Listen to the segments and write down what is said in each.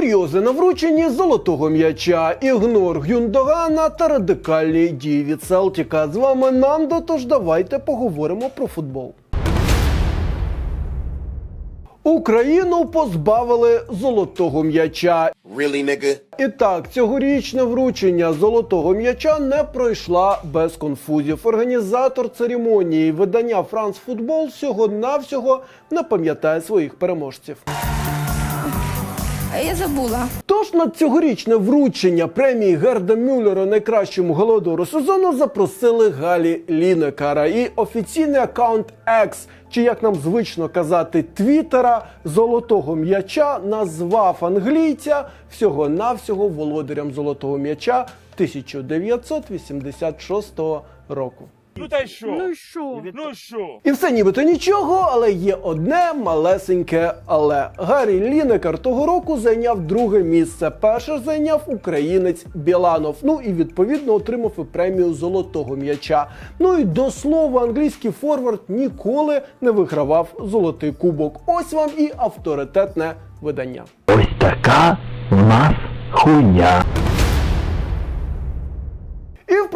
Курйози на врученні золотого м'яча, ігнор Гюндогана та радикальні дії від Селтіка. З вами Нандо, тож давайте поговоримо про футбол. Україну позбавили золотого м'яча. Really, nigga? І так, цьогорічне вручення золотого м'яча не пройшла без конфузів. Організатор церемонії видання Франс Футбол всього-навсього не пам'ятає своїх переможців. А Я забула. Тож на цьогорічне вручення премії Герда Мюллера найкращому голодору сезону запросили Галі Лінекара і офіційний аккаунт X, чи як нам звично казати, Твіттера золотого м'яча назвав англійця всього-навсього володарем золотого м'яча 1986 року. Ну та й що? Ну і що? Ну що? І все нібито нічого, але є одне малесеньке але. Гаррі Лінекар того року зайняв друге місце. Перше ж зайняв українець Біланов. Ну і відповідно отримав і премію золотого м'яча. Ну і до слова, англійський форвард ніколи не вигравав золотий кубок. Ось вам і авторитетне видання. Ось така у нас хуйня.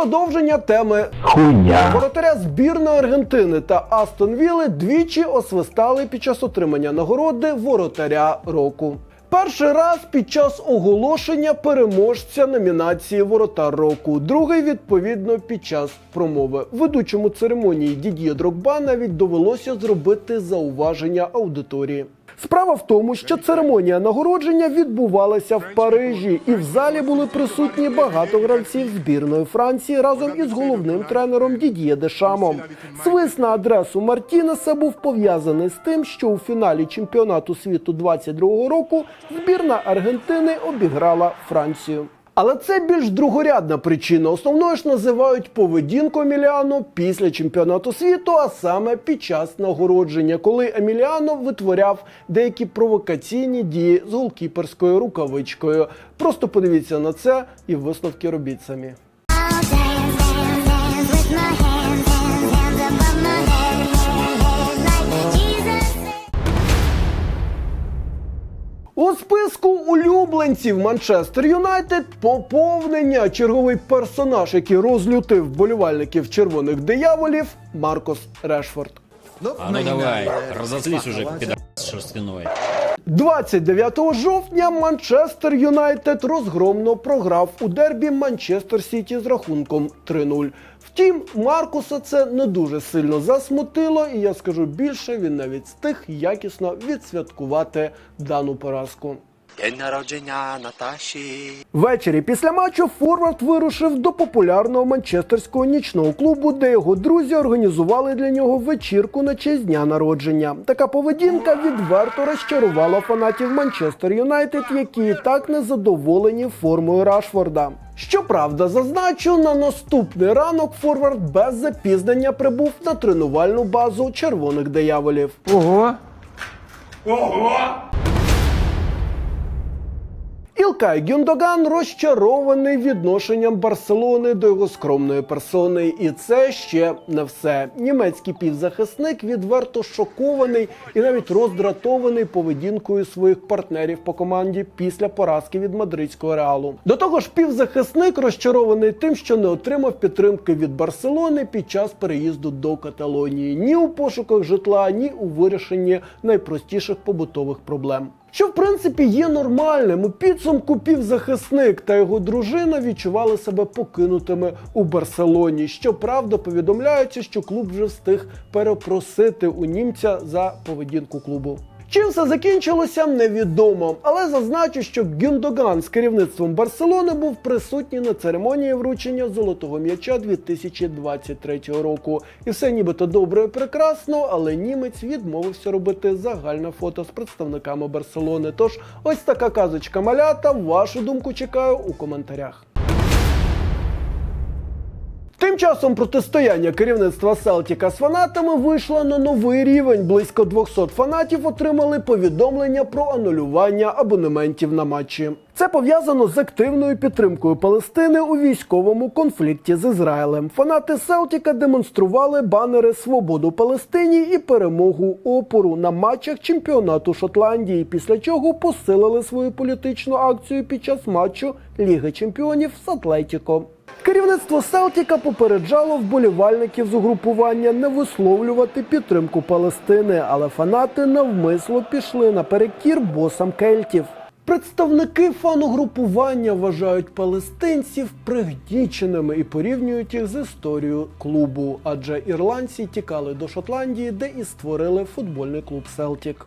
Продовження теми Хуйня. Воротаря збірної Аргентини та Астон Вілли двічі освистали під час отримання нагороди воротаря року. Перший раз під час оголошення переможця номінації Воротар року, другий відповідно під час промови. Ведучому церемонії Дід'є Дрогба навіть довелося зробити зауваження аудиторії. Справа в тому, що церемонія нагородження відбувалася в Парижі, і в залі були присутні багато гравців збірної Франції разом із головним тренером Дід'є Дешамом. Свист на адресу Мартінеса був пов'язаний з тим, що у фіналі чемпіонату світу 22-го року збірна Аргентини обіграла Францію. Але це більш другорядна причина. Основною ж називають поведінку Еміліано після чемпіонату світу, а саме під час нагородження, коли Еміліано витворяв деякі провокаційні дії з голкіперською рукавичкою. Просто подивіться на це і висновки робіть самі. Улюбленців Манчестер Юнайтед поповнення черговий персонаж, який розлютив вболівальників червоних дияволів Маркос Решфорд. А ну давай, разозлись уже, пидор шерстяной. 29 жовтня Манчестер Юнайтед розгромно програв у дербі Манчестер Сіті з рахунком 3-0. Втім, Маркуса це не дуже сильно засмутило, і я скажу більше, він навіть встиг якісно відсвяткувати дану поразку. День народження Наташі. Ввечері після матчу Форвард вирушив до популярного манчестерського нічного клубу, де його друзі організували для нього вечірку на честь дня народження. Така поведінка відверто розчарувала фанатів Манчестер Юнайтед, які і так не задоволені формою Рашфорда. Щоправда, зазначу, на наступний ранок Форвард без запізнення прибув на тренувальну базу червоних дияволів. Ого. Ого! Ілкай Гюндоган розчарований відношенням Барселони до його скромної персони, і це ще не все. Німецький півзахисник відверто шокований і навіть роздратований поведінкою своїх партнерів по команді після поразки від мадридського реалу. До того ж, півзахисник розчарований тим, що не отримав підтримки від Барселони під час переїзду до Каталонії ні у пошуках житла, ні у вирішенні найпростіших побутових проблем. Що в принципі є нормальним. У підсумку півзахисник та його дружина відчували себе покинутими у Барселоні. Щоправда, повідомляється, що клуб вже встиг перепросити у німця за поведінку клубу. Чим все закінчилося, невідомо. Але зазначу, що Гюндоган з керівництвом Барселони був присутній на церемонії вручення золотого м'яча 2023 року. І все нібито добре і прекрасно, але німець відмовився робити загальне фото з представниками Барселони. Тож ось така казочка малята. Вашу думку чекаю у коментарях. Тим часом протистояння керівництва Селтіка з фанатами вийшло на новий рівень. Близько 200 фанатів отримали повідомлення про анулювання абонементів на матчі. Це пов'язано з активною підтримкою Палестини у військовому конфлікті з Ізраїлем. Фанати Селтіка демонстрували банери Свободу Палестині і перемогу опору на матчах чемпіонату Шотландії, після чого посилили свою політичну акцію під час матчу Ліги Чемпіонів з Атлетіко. Керівництво Селтіка попереджало вболівальників з угрупування не висловлювати підтримку Палестини, але фанати навмисно пішли наперекір босам кельтів. Представники фанугрупування вважають палестинців пригніченими і порівнюють їх з історією клубу, адже ірландці тікали до Шотландії, де і створили футбольний клуб Селтік.